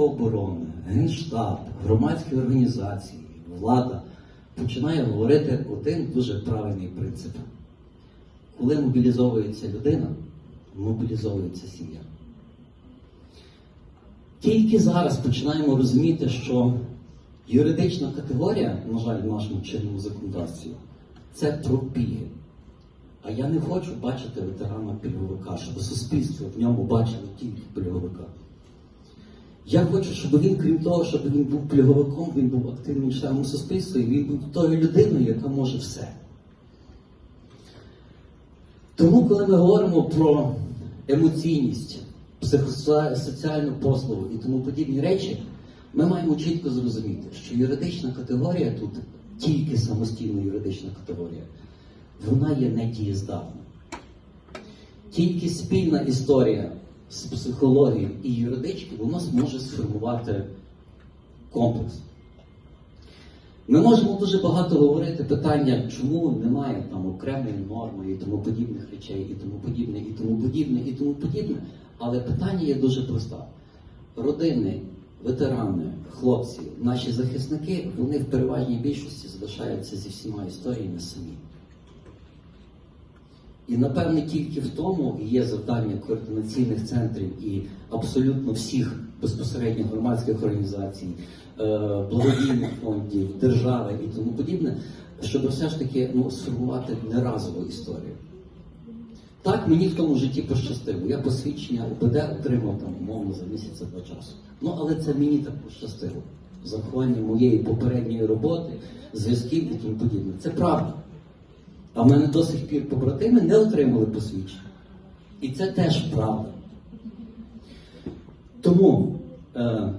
Оборони, Генштаб, громадські організації, влада починає говорити один дуже правильний принцип. Коли мобілізовується людина, мобілізовується сім'я. Тільки зараз починаємо розуміти, що юридична категорія, на жаль, в нашому чинному законодавстві, це про. А я не хочу бачити ветерана пільговика, щоб суспільство в ньому бачило тільки пільговика. Я хочу, щоб він, крім того, щоб він був пільговиком, він був активним членом суспільства і він був тою людиною, яка може все. Тому, коли ми говоримо про емоційність, психосоціальну послугу і тому подібні речі, ми маємо чітко зрозуміти, що юридична категорія тут тільки самостійна юридична категорія, вона є недієздатна. Тільки спільна історія з психологією і юридички вона зможе сформувати комплекс. Ми можемо дуже багато говорити питання, чому немає там окремої норми і тому подібних речей, і тому подібне, і тому подібне, і тому подібне. Але питання є дуже просте. Родини, ветерани, хлопці, наші захисники, вони в переважній більшості залишаються зі всіма історіями самі. І напевне тільки в тому є завдання координаційних центрів і абсолютно всіх безпосередньо громадських організацій, е, благодійних фондів, держави і тому подібне, щоб все ж таки ну, сформувати неразову історію. Так, мені в тому житті пощастило. Я посвідчення УБД отримав там умовно за місяця два часу. Ну, але це мені так пощастило. Заховання моєї попередньої роботи, зв'язків і тому подібне. Це правда. А в мене до сих пір побратими не отримали посвідчення. І це теж правда. Тому е,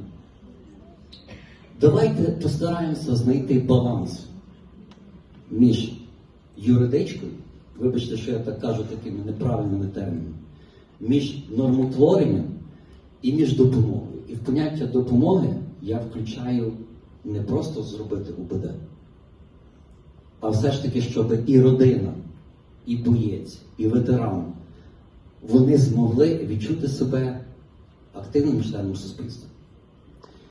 давайте постараємося знайти баланс між юридичкою, вибачте, що я так кажу такими неправильними термінами, між нормотворенням і між допомогою. І в поняття допомоги я включаю не просто зробити УБД а все ж таки, щоб і родина, і боєць, і ветеран вони змогли відчути себе активним членом суспільства.